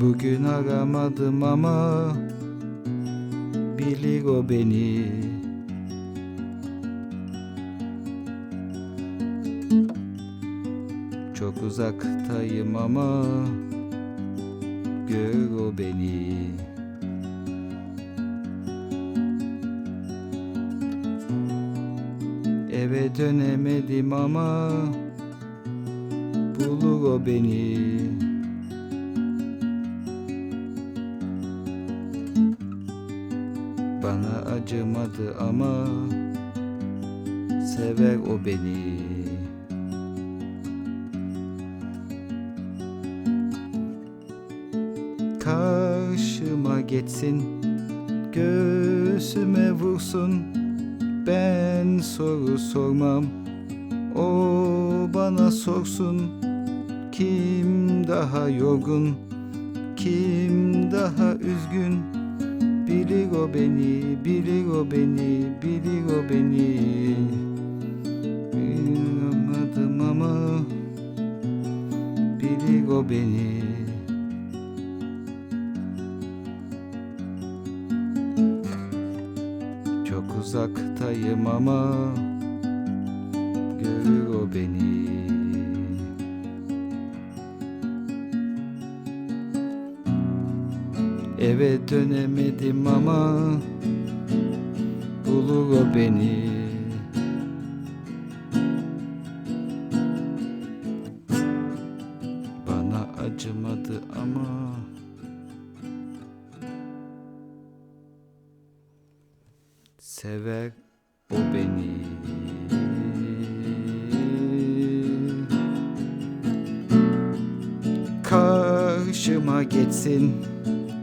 Bugün aramadım ama bilir o beni. Çok uzaktayım ama gör o beni. Eve dönemedim ama bulur o beni. Bana acımadı ama sever o beni. Karşıma geçsin, göğsüme vursun. Ben soru sormam, o bana sorsun. Kim daha yorgun, kim daha üzgün? Bilir o beni, bilir o beni, bilir o beni. Bilamadım ama bilir o beni. Çok uzaktayım ama görür o beni. Eve dönemedim ama bulur o beni. Bana acımadı ama sever o beni. Karşıma geçsin,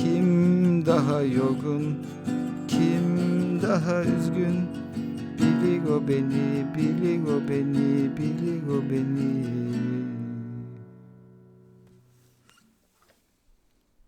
Kim daha yorgun, kim daha üzgün? Bilir o beni, bilir o beni, bilir o beni.